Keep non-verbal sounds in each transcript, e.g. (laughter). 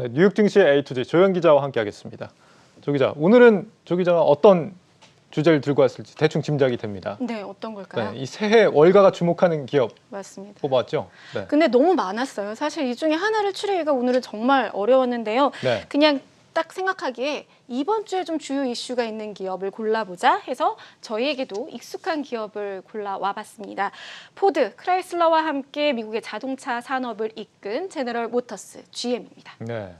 네, 뉴욕 증시의 A to Z 조현 기자와 함께하겠습니다. 조 기자, 오늘은 조 기자가 어떤 주제를 들고 왔을지 대충 짐작이 됩니다. 네, 어떤 걸까요? 네, 이 새해 월가가 주목하는 기업 맞습니다. 뽑았죠. 네. 근데 너무 많았어요. 사실 이 중에 하나를 추리기가 오늘은 정말 어려웠는데요. 네. 그냥 딱 생각하기에 이번 주에 좀 주요 이슈가 있는 기업을 골라보자 해서 저희에게도 익숙한 기업을 골라와 봤습니다. 포드, 크라이슬러와 함께 미국의 자동차 산업을 이끈 제너럴 모터스, GM입니다. 네.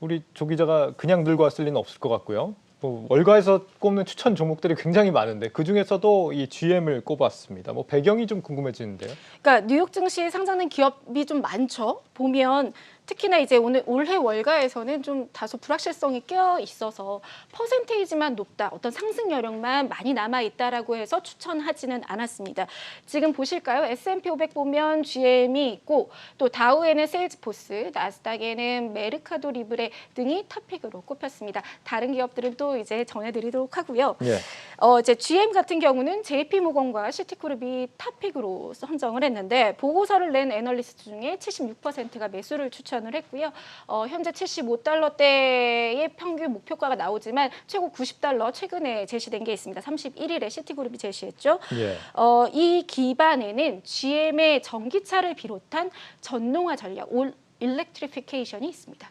우리 조 기자가 그냥 들고 왔을 리는 없을 것 같고요. 뭐 월가에서 꼽는 추천 종목들이 굉장히 많은데 그 중에서도 이 GM을 꼽았습니다. 뭐 배경이 좀 궁금해지는데요. 그러니까 뉴욕 증시에 상장된 기업이 좀 많죠. 보면 특히나 이제 오늘 올해 월가에서는 좀 다소 불확실성이 껴 있어서 퍼센테이지만 높다, 어떤 상승 여력만 많이 남아 있다라고 해서 추천하지는 않았습니다. 지금 보실까요? S&P 500 보면 GM이 있고 또 다우에는 세일즈포스, 나스닥에는 메르카도 리브레 등이 탑픽으로 꼽혔습니다. 다른 기업들은 또 이제 전해드리도록 하고요. 예. 어, 이제 GM 같은 경우는 JP 모건과 시티그룹이 탑픽으로 선정을 했는데 보고서를 낸 애널리스트 중에 76%가 매수를 추천 을 했고요. 어, 현재 75달러대의 평균 목표가가 나오지만 최고 90달러 최근에 제시된 게 있습니다. 31일에 시티그룹이 제시했죠. 예. 어, 이 기반에는 GM의 전기차를 비롯한 전동화 전략, 올 일렉트리피케이션이 있습니다.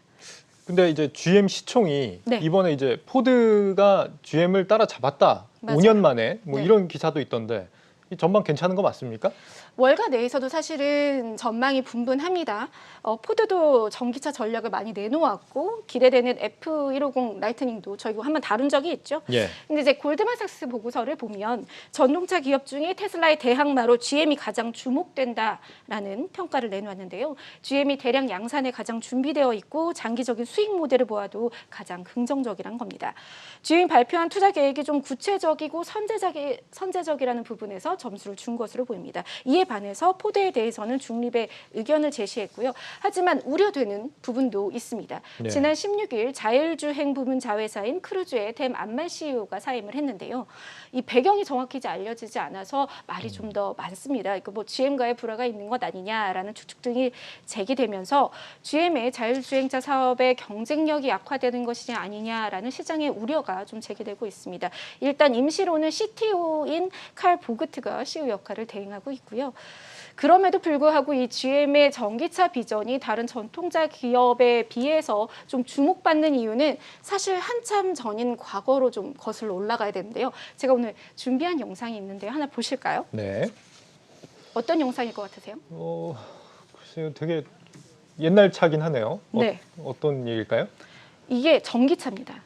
근데 이제 GM 시총이 네. 이번에 이제 포드가 GM을 따라잡았다. 맞아요. 5년 만에 뭐 네. 이런 기사도 있던데 이 전망 괜찮은 거 맞습니까? 월가 내에서도 사실은 전망이 분분합니다. 어, 포드도 전기차 전략을 많이 내놓았고 기대되는 F150 라이트닝도 저희가 한번 다룬 적이 있죠. 예. 근데 이제 골드만삭스 보고서를 보면 전동차 기업 중에 테슬라의 대항마로 GM이 가장 주목된다라는 평가를 내놓았는데요. GM이 대량 양산에 가장 준비되어 있고 장기적인 수익 모델을 보아도 가장 긍정적이란 겁니다. GM이 발표한 투자 계획이 좀 구체적이고 선제적이, 선제적이라는 부분에서 점수를 준 것으로 보입니다. 이에 반해서 포드에 대해서는 중립의 의견을 제시했고요. 하지만 우려되는 부분도 있습니다. 네. 지난 16일 자율주행 부문 자회사인 크루즈의 댐 안만 CEO가 사임을 했는데요. 이 배경이 정확히 알려지지 않아서 말이 좀 더 많습니다. 이거 뭐 GM과의 불화가 있는 것 아니냐라는 추측 등이 제기되면서 GM의 자율주행차 사업의 경쟁력이 약화되는 것이 아니냐라는 시장의 우려가 좀 제기되고 있습니다. 일단 임시로는 CTO인 칼 보그트가 CEO 역할을 대행하고 있고요. 그럼에도 불구하고 이 GM의 전기차 비전이 다른 전통차 기업에 비해서 좀 주목받는 이유는 사실 한참 전인 과거로 좀 거슬러 올라가야 되는데요. 제가 오늘 준비한 영상이 있는데 하나 보실까요? 네. 어떤 영상일 것 같으세요? 어, 글쎄요. 되게 옛날 차긴 하네요. 네. 어, 어떤 얘기일까요? 이게 전기차입니다.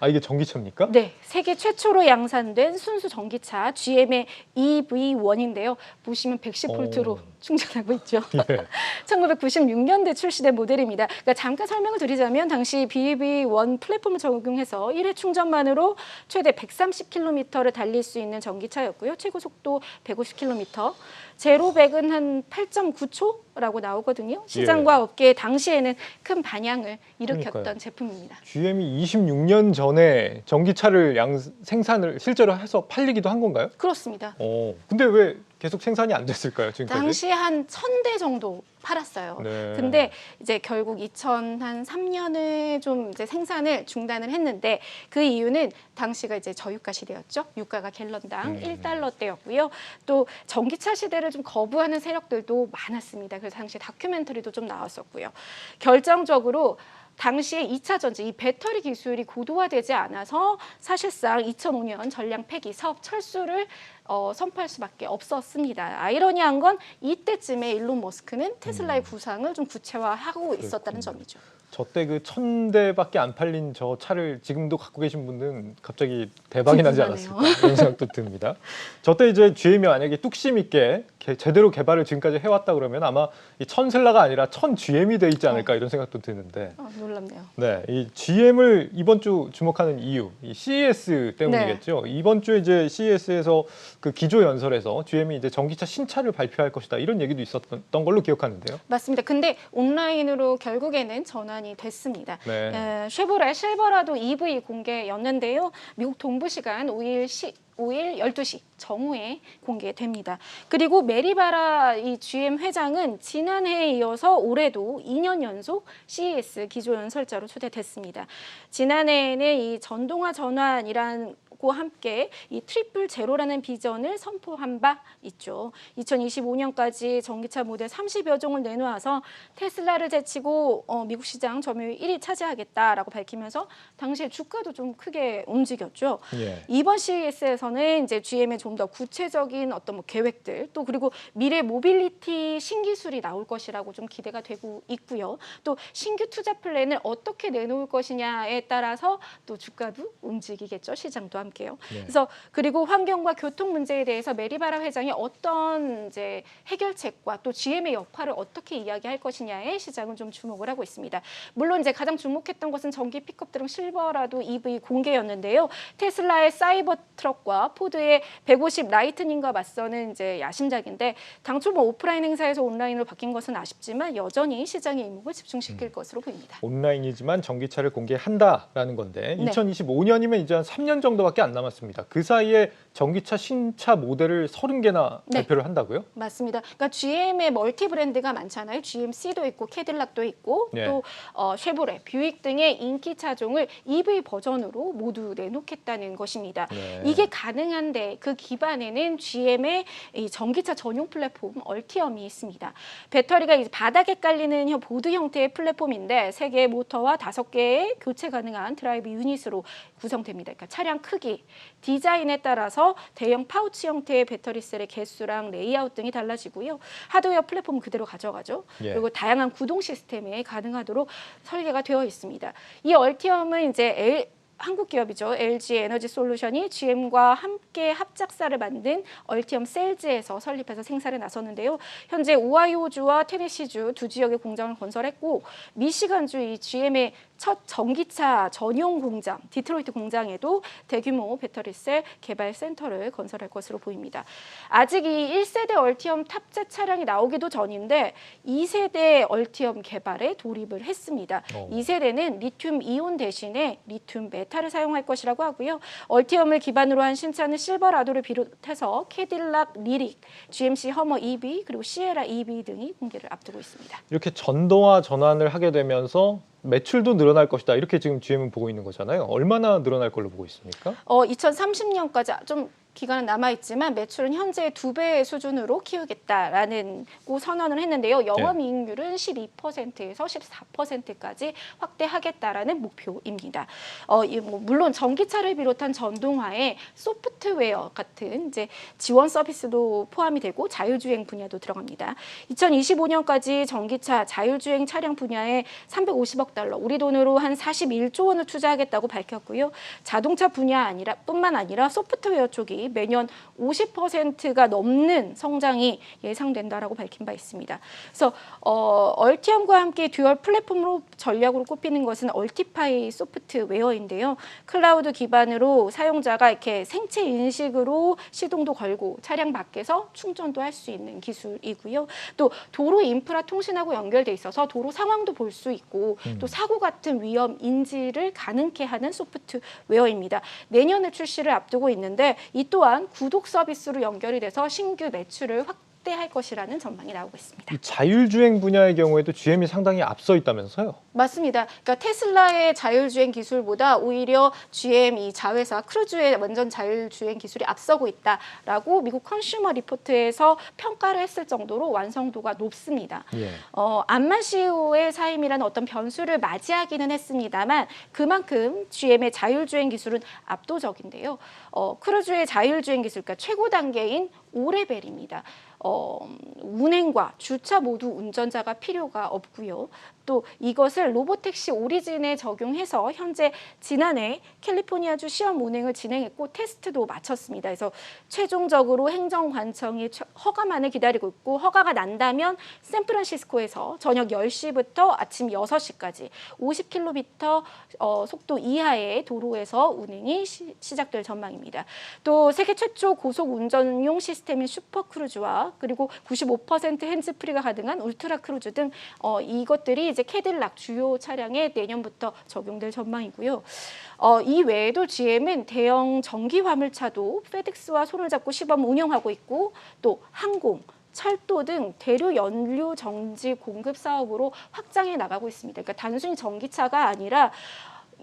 아, 이게 전기차입니까? 네, 세계 최초로 양산된 순수 전기차 GM의 EV1인데요. 보시면 110볼트로 오. 충전하고 있죠. (laughs) 예. (laughs) 1996년대 출시된 모델입니다. 그러니까 잠깐 설명을 드리자면 당시 BEV1 플랫폼을 적용해서 1회 충전만으로 최대 130km를 달릴 수 있는 전기차였고요. 최고 속도 150km. 제로백은 한 8.9초라고 나오거든요. 시장과 업계 당시에는 큰 반향을 일으켰던 그러니까요. 제품입니다. GM이 26년 전에 전기차를 양 생산을 실제로 해서 팔리기도 한 건가요? 그렇습니다. 어. 근데 왜 계속 생산이 안 됐을까요, 지금까지? 당시 한 1000대 정도 팔았어요. 네. 근데 이제 결국 2003년에 좀 이제 생산을 중단을 했는데 그 이유는 당시가 이제 저유가 시대였죠. 유가가 갤런당 음. 1달러대였고요. 또 전기차 시대를 좀 거부하는 세력들도 많았습니다. 그래서 당시 다큐멘터리도 좀 나왔었고요. 결정적으로 당시에 2차 전지 이 배터리 기술이 고도화되지 않아서 사실상 2005년 전량 폐기 사업 철수를 어, 선포할 수밖에 없었습니다. 아이러니한 건 이때쯤에 일론 머스크는 테슬라의 구상을 좀 구체화하고 있었다는 음. 점이죠. 저때 그 천 대밖에 안 팔린 저 차를 지금도 갖고 계신 분은 갑자기 대박이 나지. 않았을까 이런 생각도 듭니다. 저때 이제 GM이 만약에 뚝심 있게 개- 제대로 개발을 지금까지 해왔다 그러면 아마 이 천슬라가 아니라 천 GM이 돼 있지 않을까 이런 생각도 드는데 어, 놀랍네요. 네, 이 GM을 이번 주 주목하는 이유, 이 CES 때문이겠죠. 이번 주에 이제 CES에서 그 기조 연설에서 GM이 이제 전기차 신차를 발표할 것이다 이런 얘기도 있었던 걸로 기억하는데요. 맞습니다. 근데 온라인으로 결국에는 전환 이 됐습니다. 네. 에, 쉐보레 실버라도 EV 공개였는데요. 미국 동부 시간 5일 시 5일 12시 정오에 공개됩니다. 그리고 메리바라 이 GM 회장은 지난해에 이어서 올해도 2년 연속 CES 기조연설자로 초대됐습니다. 지난해에는 이 전동화 전환이란 고 함께 이 트리플 제로라는 비전을 선포한 바 있죠. 2025년까지 전기차 모델 30여 종을 내놓아서 테슬라를 제치고 어, 미국 시장 점유율 1위 차지하겠다라고 밝히면서 당시에 주가도 좀 크게 움직였죠. 예. 이번 CES에서는 이제 GM의 좀 더 구체적인 어떤 뭐 계획들 또 그리고 미래 모빌리티 신기술이 나올 것이라고 좀 기대가 되고 있고요. 또 신규 투자 플랜을 어떻게 내놓을 것이냐에 따라서 또 주가도 움직이겠죠. 시장도 함께 요. 네. 그래서 그리고 환경과 교통 문제에 대해서 메리바라 회장이 어떤 이제 해결책과 또 GM의 역할을 어떻게 이야기할 것이냐에 시장은 좀 주목을 하고 있습니다. 물론 이제 가장 주목했던 것은 전기 픽업 드럼 실버라도 EV 공개였는데요. 테슬라의 사이버 트럭과 포드의 150 라이트닝과 맞서는 이제 야심작인데 당초 뭐 오프라인 행사에서 온라인으로 바뀐 것은 아쉽지만 여전히 시장의 이목을 집중시킬 것으로 보입니다. 온라인이지만 전기차를 공개한다라는 건데 네. 2025년이면 이제 한 3년 정도밖에 안 남았습니다. 그 사이에 전기차 신차 모델을 30개나 네. 발표를 한다고요? 맞습니다. 그러니까 GM의 멀티 브랜드가 많잖아요. GMC도 있고 캐딜락도 있고 네. 또 어, 쉐보레, 뷰익 등의 인기 차종을 EV 버전으로 모두 내놓겠다는 것입니다. 네. 이게 가능한데 그 기반에는 GM의 이 전기차 전용 플랫폼 얼티엄이 있습니다. 배터리가 바닥에 깔리는 형- 보드 형태의 플랫폼인데 세 개의 모터와 다섯 개의 교체 가능한 드라이브 유닛으로 구성됩니다. 그러니까 차량 크기, 디자인에 따라서 대형 파우치 형태의 배터리 셀의 개수랑 레이아웃 등이 달라지고요. 하드웨어 플랫폼 그대로 가져가죠. 예. 그리고 다양한 구동 시스템에 가능하도록 설계가 되어 있습니다. 이 얼티엄은 이제 L 한국 기업이죠. LG 에너지 솔루션이 GM과 함께 합작사를 만든 얼티엄 셀즈에서 설립해서 생산에 나섰는데요. 현재 오하이오주와 테네시주 두 지역의 공장을 건설했고 미시간주 이 GM의 첫 전기차 전용 공장 디트로이트 공장에도 대규모 배터리셀 개발 센터를 건설할 것으로 보입니다. 아직 이 1세대 얼티엄 탑재 차량이 나오기도 전인데 2세대 얼티엄 개발에 돌입을 했습니다. 어. 2세대는 리튬 이온 대신에 리튬 메탈을 사용할 것이라고 하고요. 얼티엄을 기반으로 한 신차는 실버라도를 비롯해서 캐딜락 리릭, GMC 허머 EV 그리고 시에라 EV 등이 공개를 앞두고 있습니다. 이렇게 전도화 전환을 하게 되면서 매출도 늘어날 것이다. 이렇게 지금 GM은 보고 있는 거잖아요. 얼마나 늘어날 걸로 보고 있습니까? 어, 2030년까지 좀 기간은 남아 있지만 매출은 현재 두 배의 수준으로 키우겠다라는 고 선언을 했는데요. 영업이익률은 12%에서 14%까지 확대하겠다라는 목표입니다. 어, 이 뭐 물론 전기차를 비롯한 전동화에 소프트웨어 같은 이제 지원 서비스도 포함이 되고 자율주행 분야도 들어갑니다. 2025년까지 전기차 자율주행 차량 분야에 350억 달러, 우리 돈으로 한 41조 원을 투자하겠다고 밝혔고요. 자동차 분야 아니라 뿐만 아니라 소프트웨어 쪽이 매년 50%가 넘는 성장이 예상된다라고 밝힌 바 있습니다. 그래서 어, 얼티엄과 함께 듀얼 플랫폼으로 전략으로 꼽히는 것은 얼티파이 소프트웨어인데요. 클라우드 기반으로 사용자가 이렇게 생체 인식으로 시동도 걸고 차량 밖에서 충전도 할 수 있는 기술이고요. 또 도로 인프라 통신하고 연결돼 있어서 도로 상황도 볼 수 있고 또 사고 같은 위험 인지를 가능케 하는 소프트웨어입니다. 내년에 출시를 앞두고 있는데 이 또한 구독 서비스로 연결이 돼서 신규 매출을 확 대할 것이라는 전망이 나오고 있습니다. 이 자율주행 분야의 경우에도 GM이 상당히 앞서 있다면서요? 맞습니다. 그러니까 테슬라의 자율주행 기술보다 오히려 GM 이 자회사 크루즈의 완전 자율주행 기술이 앞서고 있다라고 미국 컨슈머 리포트에서 평가를 했을 정도로 완성도가 높습니다. 예. 어, 암만 CEO의 사임이라는 어떤 변수를 맞이하기는 했습니다만 그만큼 GM의 자율주행 기술은 압도적인데요. 어, 크루즈의 자율주행 기술, 그러니까 최고 단계인 5레벨입니다. 어, 운행과 주차 모두 운전자가 필요가 없고요. 또 이것을 로보택시 오리진에 적용해서 현재 지난해 캘리포니아주 시험 운행을 진행했고 테스트도 마쳤습니다. 그래서 최종적으로 행정관청이 처- 허가만을 기다리고 있고 허가가 난다면 샌프란시스코에서 저녁 10시부터 아침 6시까지 50km 어, 속도 이하의 도로에서 운행이 시, 시작될 전망입니다. 또 세계 최초 고속 운전용 시스템인 슈퍼크루즈와 그리고 95% 핸즈프리가 가능한 울트라 크루즈 등 어, 이것들이 이제 캐딜락 주요 차량에 내년부터 적용될 전망이고요. 어, 이 외에도 GM은 대형 전기 화물차도 페덱스와 손을 잡고 시범 운영하고 있고 또 항공 철도 등 대류 연료 정지 공급 사업으로 확장해 나가고 있습니다. 그러니까 단순히 전기차가 아니라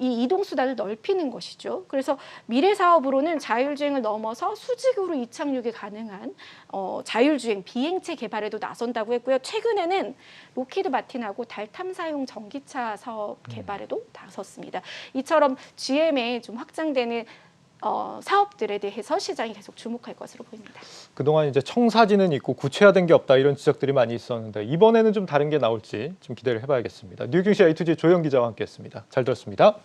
이 이동 수단을 넓히는 것이죠. 그래서 미래 사업으로는 자율주행을 넘어서 수직으로 이착륙이 가능한 어, 자율주행 비행체 개발에도 나선다고 했고요. 최근에는 로키드 마틴하고 달 탐사용 전기차 사업 개발에도 나섰습니다. 이처럼 GM의 좀 확장되는 어, 사업들에 대해서 시장이 계속 주목할 것으로 보입니다. 그동안 이제 청사진은 있고 구체화된 게 없다 이런 지적들이 많이 있었는데 이번에는 좀 다른 게 나올지 좀 기대를 해봐야겠습니다. 뉴경시 A2G 조영 기자와 함께했습니다. 잘 들었습니다.